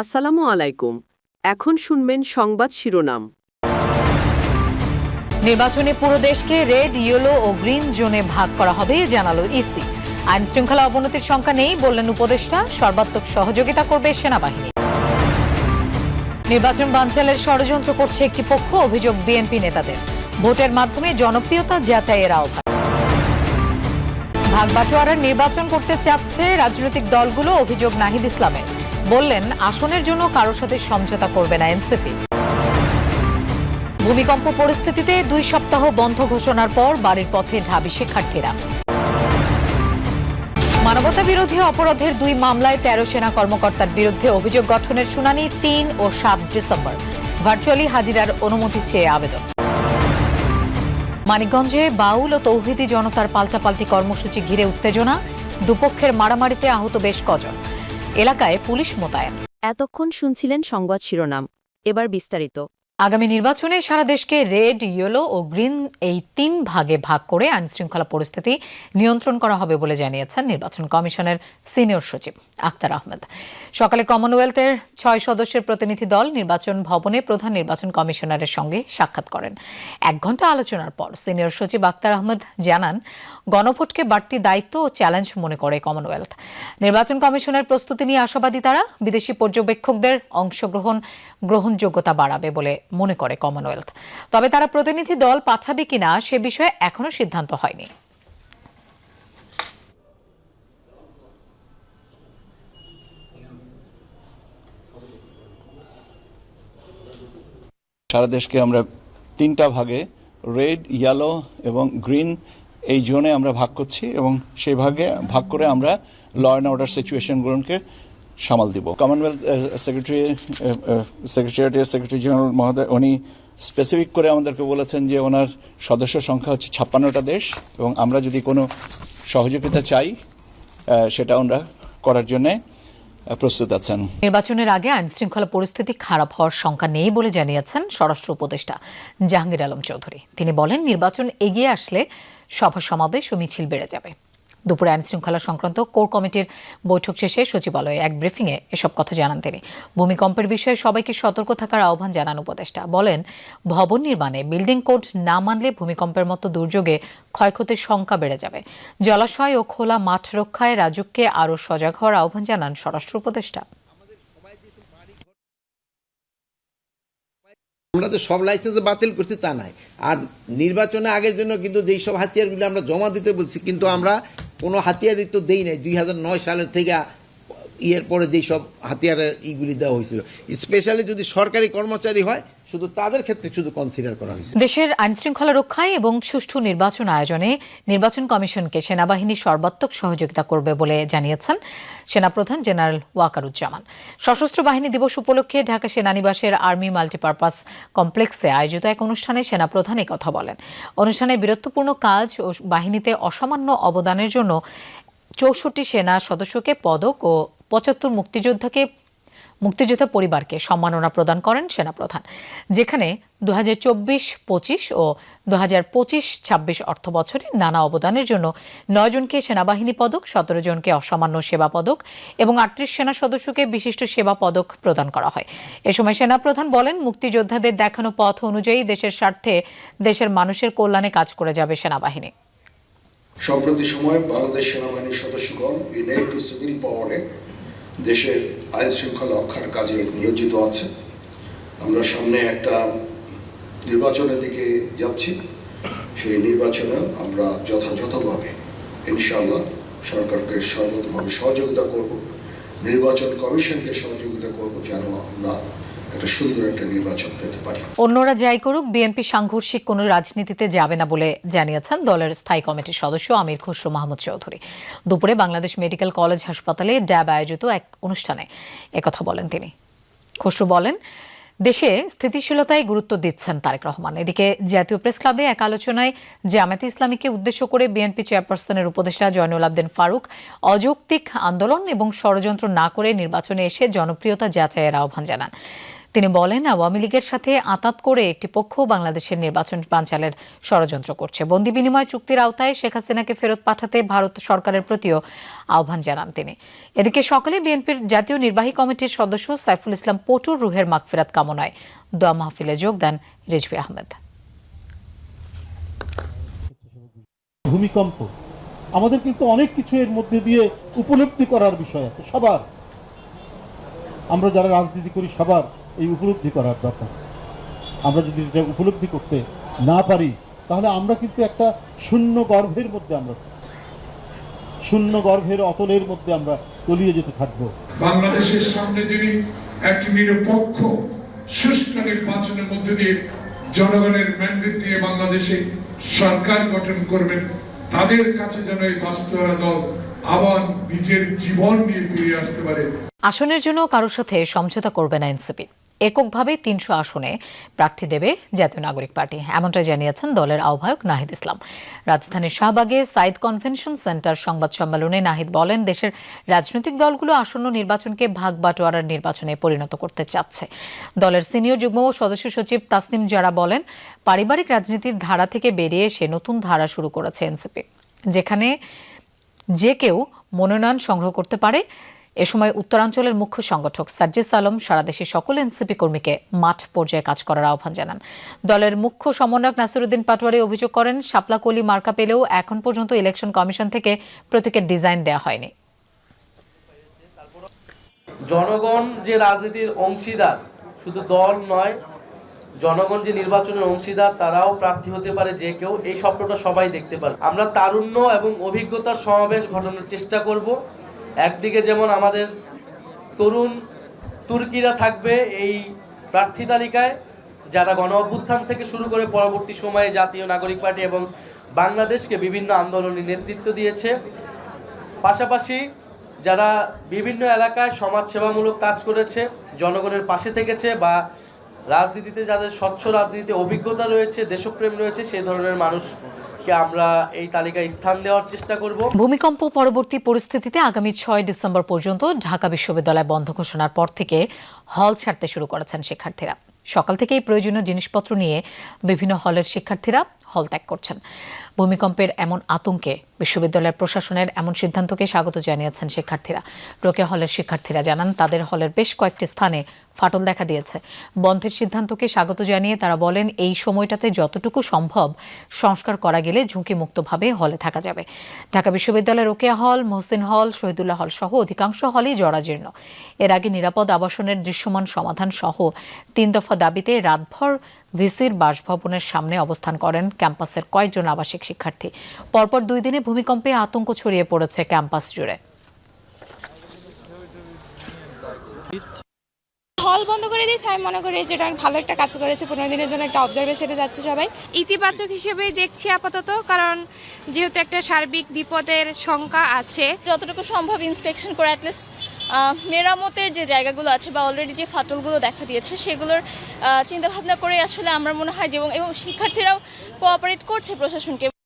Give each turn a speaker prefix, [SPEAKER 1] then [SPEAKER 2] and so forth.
[SPEAKER 1] আসসালামু আলাইকুম। এখন শুনবেন সংবাদ শিরোনাম।
[SPEAKER 2] নির্বাচনে পুরো দেশকে রেড, ইয়েলো ও গ্রিন জোনে ভাগ করা হবে, জানালো ইসি। আইন শৃঙ্খলা অবনতির সংখ্যা নেই বললেন উপদেষ্টা, সর্বাত্মক সহযোগিতা করবে সেনাবাহিনী। নির্বাচন বানচালের ষড়যন্ত্র করছে একটি পক্ষ, অভিযোগ বিএনপি নেতাদের। ভোটের মাধ্যমে জনপ্রিয়তা যাচাইয়ের আহ্বান। ভাগ বাটোয়ারার নির্বাচন করতে চাচ্ছে রাজনৈতিক দলগুলো, অভিযোগ নাহিদ ইসলামের। বললেন, আসনের জন্য কারোর সাথে সমঝোতা করবে না এনসিপি। ভূমিকম্প পরিস্থিতিতে দুই সপ্তাহ বন্ধ ঘোষণার পর বাড়ির পথে ঢাবি শিক্ষার্থীরা। মানবতা বিরোধী অপরাধের দুই মামলায় তেরো সেনা কর্মকর্তার বিরুদ্ধে অভিযোগ গঠনের শুনানি তিন ও সাত ডিসেম্বর। ভার্চুয়ালি হাজিরার অনুমতি চেয়ে আবেদন। মানিকগঞ্জে বাউল ও তৌহিদি জনতার পাল্টাপাল্টি কর্মসূচি ঘিরে উত্তেজনা। দুপক্ষের মারামারিতে আহত বেশ কজন। এলাকায় পুলিশ মোতায়েন।
[SPEAKER 3] এতক্ষণ শুনছিলেন সংবাদ শিরোনাম। এবার বিস্তারিত।
[SPEAKER 2] আগামী নির্বাচনে সারা দেশকে রেড ইয়েলো ও গ্রিন এই তিন ভাগে ভাগ করে আইনশৃঙ্খলা পরিস্থিতি নিয়ন্ত্রণ করা হবে বলে জানিয়েছেন নির্বাচন কমিশনের সিনিয়র সচিব। আক্তার আহমেদ। সকালে কমনওয়েলথের ছয় সদস্যের প্রতিনিধি দল নির্বাচন ভবনে প্রধান নির্বাচন কমিশনারের সঙ্গে সাক্ষাৎ করেন। এক ঘণ্টা আলোচনার পর সিনিয়র সচিব আক্তার আহমেদ জানান, গণভোটকে বাড়তি দায়িত্ব ও চ্যালেঞ্জ মনে করে কমনওয়েলথ। নির্বাচন কমিশনের প্রস্তুতি নিয়ে আশাবাদী তারা, বিদেশি পর্যবেক্ষকদের অংশগ্রহণ গ্রহণযোগ্যতা বাড়াবে বলে মনে করে কমনওয়েলথ। তবে তারা প্রতিনিধি দল পাঠাবে কিনা সে বিষয়ে এখনও সিদ্ধান্ত হয়নি।
[SPEAKER 4] সারা দেশকে আমরা তিনটা ভাগে, রেড ইয়েলো এবং গ্রিন এই জোনে আমরা ভাগ করছি এবং সেই ভাগে, ভাগ করে আমরা ল অ্যান্ড অর্ডার সিচুয়েশনগুলোকে সামাল দিব। কমনওয়েলথ সেক্রেটারি সেক্রেটারিয়েটের সেক্রেটারি জেনারেল মহোদয়, উনি স্পেসিফিক করে আমাদেরকে বলেছেন যে ওনার সদস্য সংখ্যা হচ্ছে ছাপ্পান্নটা দেশ এবং আমরা যদি কোনো সহযোগিতা চাই সেটা আমরা করার জন্যে প্রস্তুত আছেন।
[SPEAKER 2] নির্বাচনের আগে আইন শৃঙ্খলা পরিস্থিতি খারাপ হওয়ার শঙ্কা নেই বলে জানিয়েছেন স্বরাষ্ট্র উপদেষ্টা জাহাঙ্গীর আলম চৌধুরী। তিনি বলেন, নির্বাচন এগিয়ে আসলে সভা সমাবেশ ও মিছিল বেড়ে যাবে। দুপুরে আইন শৃঙ্খলা সংক্রান্ত কোর কমিটির বৈঠক শেষে সচিবালয়ে এক ব্রিফিংয়ে এসব কথা জানান তিনি। ভূমিকম্পের বিষয়ে সবাইকে সতর্ক থাকার আহ্বান জানান উপদেষ্টা। বলেন, ভবন নির্মাণে বিল্ডিং কোড না মানলে ভূমিকম্পের মতো দুর্যোগে ক্ষয়ক্ষতির সংখ্যা বেড়ে যাবে। জলাশয় ও খোলা মাঠ রক্ষায় রাজুককে আরও সজাগ হওয়ার আহ্বান জানান স্বরাষ্ট্র উপদেষ্টা।
[SPEAKER 5] আমরা তো সব লাইসেন্স বাতিল করছি, তা নাই আর নির্বাচনে আগের জন্য কিন্তু যেই সব হাতিয়ারগুলো আমরা জমা দিতে বলছি, কিন্তু আমরা কোনো হাতিয়ারই তো দেই নাই। দুই হাজার নয় সালের থেকে ইয়ের পরে যেই সব হাতিয়ারের ইগুলি দেওয়া হয়েছিল। স্পেশালি যদি সরকারি কর্মচারী হয় শুধু তাদের ক্ষেত্রে শুধু কনসিডার করা হয়েছে।
[SPEAKER 2] দেশের আইন শৃঙ্খলা রক্ষায় এবং সুষ্ঠু নির্বাচন আয়োজনে নির্বাচন কমিশনকে সেনাবাহিনী সর্বাত্মক সহযোগিতা করবে বলে জানিয়েছেন সেনাপ্রধান জেনারেল ওয়াকারুজ্জামান। সশস্ত্র বাহিনী দিবস উপলক্ষে ঢাকা সেনানিবাসের আর্মি মাল্টিপারপাস কমপ্লেক্সে আয়োজিত এক অনুষ্ঠানে সেনাপ্রধান কথা বলেন। অনুষ্ঠানে বীরত্বপূর্ণ কাজ ও বাহিনীতে অসামান্য অবদানের জন্য চৌষট্টি সেনা সদস্যকে পদক ও পঁচাত্তর মুক্তিযোদ্ধাকে মুক্তিযোদ্ধা পরিবারকে সম্মাননা প্রদান করেন সেনাপ্রধান, যেখানে দু হাজার চব্বিশ, পঁচিশ ও দু হাজার পঁচিশ, ছাব্বিশ অর্থ বছরে নানা অবদানের জন্য নয় জনকে সেনাবাহিনী পদক, সতেরো জনকে অসামান্য সেবা পদক এবং আটত্রিশ সেনা সদস্যকে বিশিষ্ট সেবা পদক প্রদান করা হয়। এ সময় সেনাপ্রধান বলেন, মুক্তিযোদ্ধাদের দেখানো পথ অনুযায়ী দেশের স্বার্থে দেশের মানুষের কল্যাণে কাজ করে যাবে সেনাবাহিনী।
[SPEAKER 6] সম্প্রতি সময়ে বাংলাদেশ সেনাবাহিনীর সদস্যগণ সিভিল পাওয়ারে দেশের আইন শৃঙ্খলা রক্ষার কাজে নিয়োজিত আছে। আমরা সামনে একটা নির্বাচনের দিকে যাচ্ছি। সেই নির্বাচনে আমরা যথাযথভাবে, ইনশাআল্লাহ, সরকারকে সর্বতভাবে সহযোগিতা করব, নির্বাচন কমিশনকে সহযোগিতা করব, যেন আমরা একটা সুন্দর একটা নির্বাচন পেতে পারি।
[SPEAKER 2] অন্যরা যাই করুক, বিএনপি সাংঘর্ষিক কোনো রাজনীতিতে যাবে না বলে জানিয়েছেন দলের স্থায়ী কমিটির সদস্য আমির খসরু মাহমুদ চৌধুরী। দুপুরে বাংলাদেশ মেডিকেল কলেজ হাসপাতালে ড্যাব আয়োজিত এক অনুষ্ঠানে একথা বলেন তিনি। খসরু বলেন, দেশে স্থিতিশীলতায় গুরুত্ব দিচ্ছেন তারেক রহমান। এদিকে জাতীয় প্রেস ক্লাবে এক আলোচনায় জামায়াতে ইসলামীকে উদ্দেশ্য করে বিএনপি চেয়ারপারসনের উপদেষ্টা জয়নুল আবদিন ফারুক অযৌক্তিক আন্দোলন এবং ষড়যন্ত্র না করে নির্বাচনে এসে জনপ্রিয়তা যাচাইয়ের আহ্বান জানান। তিনি বলেন, আওয়ামী লীগের সাথে আতাত করে একটি পক্ষ বাংলাদেশের নির্বাচন বানচালের ষড়যন্ত্র করছে। বন্দি বিনিময় চুক্তির আওতায় শেখ হাসিনাকে ফেরত পাঠাতে ভারত সরকারের প্রতিও আহ্বান জানান তিনি। এদিকে সকালে বিএনপির জাতীয় নির্বাহী কমিটির সদস্য সাইফুল ইসলাম পটুর রুহের মাগফিরাত কামনায় দোয়া মাহফিলে যোগ দেন রিজভি আহমেদ।
[SPEAKER 7] ভূমিকম্প। আমাদের কিন্তু অনেক কিছু এর মধ্যে দিয়ে উপলব্ধি করার বিষয় আছে, সবার। আমরা যারা রাজনীতি করি, সবার। এই উপলব্ধি করার দরকার আমরা যদি এটা উপলব্ধি করতে না পারি তাহলে আমরা কিন্তু একটা শূন্য গর্ভের মধ্যে আমরা শূন্য গর্ভের অতলের মধ্যে আমরা তলিয়ে যেতে থাকব।
[SPEAKER 8] বাংলাদেশের সামনে যিনি একটি নিরপেক্ষ সুষ্ঠু নির্বাচনের মধ্য দিয়ে জনগণের ম্যান্ডেট দিয়ে বাংলাদেশে সরকার গঠন করবেন তাদের কাছে যেন এই বাস্তবতা দল আবার নিজের জীবন নিয়ে ফিরে আসতে পারে।
[SPEAKER 2] আসনের জন্য কারোর সাথে সমঝোতা করবে না এনসিপি। এককভাবে তিনশো আসনে প্রার্থী দেবে জাতীয় নাগরিক পার্টি। এমনটাই জানিয়েছেন দলের আহ্বায়ক নাহিদ ইসলাম। রাজধানীর শাহবাগে সাইদ কনভেনশন সেন্টার সংবাদ সম্মেলনে নাহিদ বলেন, দেশের রাজনৈতিক দলগুলো আসন্ন নির্বাচনকে ভাগ বাটোয়ারার নির্বাচনে পরিণত করতে চাচ্ছে। দলের সিনিয়র যুগ্ম সদস্য সচিব তাসনিম যারা বলেন, পারিবারিক রাজনীতির ধারা থেকে বেরিয়ে এসে নতুন ধারা শুরু করেছে এনসিপি, যেখানে যে কেউ মনোনয়ন সংগ্রহ করতে পারে এ সময় উত্তরাঞ্চলের মুখ্য সংগঠক সাজ্জিস আলম সারা দেশের সকল এনসিপি কর্মীকে মাঠ পর্যায়ে কাজ করার আহ্বান জানান। দলের মুখ্য সমন্বয়ক নাসিরুদ্দিন পাটোয়ারি অভিযোগ করেন, শাপলাকলি মার্কা পেলেও এখন পর্যন্ত ইলেকশন কমিশন থেকে প্রতীকের ডিজাইন দেওয়া হয়নি।
[SPEAKER 9] জনগণ যে রাজনীতির অংশীদার, শুধু দল নয়, জনগণ যে নির্বাচনের অংশীদার, তারাও প্রার্থী হতে পারে যে কেউ। এই স্বপ্নটা সবাই দেখতে পারে আমরা তারুণ্য এবং অভিজ্ঞতার সমাবেশ ঘটানোর চেষ্টা করব। একদিকে যেমন আমাদের তরুণ তুর্কিরা থাকবে এই প্রার্থী তালিকায়, যারা গণ অভ্যুত্থান থেকে শুরু করে পরবর্তী সময়ে জাতীয় নাগরিক পার্টি এবং বাংলাদেশকে বিভিন্ন আন্দোলনে নেতৃত্ব দিয়েছে। পাশাপাশি যারা বিভিন্ন এলাকায় সমাজসেবামূলক কাজ করেছে, জনগণের পাশে থেকেছে বা রাজনীতিতে যাদের স্বচ্ছ রাজনীতিতে অভিজ্ঞতা রয়েছে, দেশপ্রেম রয়েছে, সেই ধরনের মানুষকে আমরা এই তালিকায় স্থান দেওয়ার চেষ্টা করব।
[SPEAKER 2] ভূমিকম্প পরবর্তী পরিস্থিতিতে আগামী ছয় ডিসেম্বর পর্যন্ত ঢাকা বিশ্ববিদ্যালয় বন্ধ ঘোষণার পর থেকে হল ছাড়তে শুরু করেছেন শিক্ষার্থীরা। সকাল থেকেই প্রয়োজনীয় জিনিসপত্র নিয়ে বিভিন্ন হলের শিক্ষার্থীরা হল ত্যাগ করছেন। ভূমিকম্পের এমন আতঙ্কে বিশ্ববিদ্যালয়ের প্রশাসনের এমন সিদ্ধান্তকে স্বাগত জানিয়েছেন শিক্ষার্থীরা। রোকেয়া হলের শিক্ষার্থীরা জানান, তাদের হলের বেশ কয়েকটি স্থানে ফাটল দেখা দিয়েছে। বন্ধের সিদ্ধান্তকে স্বাগত জানিয়ে তারা বলেন, এই সময়টাতে যতটুকু সম্ভব সংস্কার করা গেলে ঝুঁকিমুক্তভাবে হলে থাকা যাবে। ঢাকা বিশ্ববিদ্যালয়ের রোকেয়া হল, মহসিন হল, শহীদুল্লাহ হল সহ অধিকাংশ হলই জরাজীর্ণ। এর আগে নিরাপদ আবাসনের দৃশ্যমান সমাধান সহ তিন দফা দাবিতে রাতভর ভিসির বাসভবনের সামনে অবস্থান করেন ক্যাম্পাসের কয়েকজন আবাসিক শিক্ষার্থী। পরপর দুই দিনে ভূমিকম্পে আতঙ্ক ছড়িয়ে পড়েছে ক্যাম্পাস জুড়ে।
[SPEAKER 10] হল বন্ধ করে দিয়েছে আমি মনে করি যেটা ভালো একটা কাজ করেছে পনেরো দিনের জন্য একটা অবজারভেশনে যাচ্ছে সবাই।
[SPEAKER 11] ইতিবাচক হিসেবেই দেখছি আপাতত কারণ যেহেতু একটা সার্বিক বিপদের শঙ্কা আছে।
[SPEAKER 10] যতটুকু সম্ভব ইন্সপেকশন করে অ্যাটলিস্ট মেরামতের যে জায়গাগুলো আছে বা অলরেডি যে ফাটলগুলো দেখা দিয়েছে, সেগুলোর চিন্তাভাবনা করে আসলে আমরা মনে হয় যে এবং এবং শিক্ষার্থীরাও কোঅপারেট করছে প্রশাসনকে।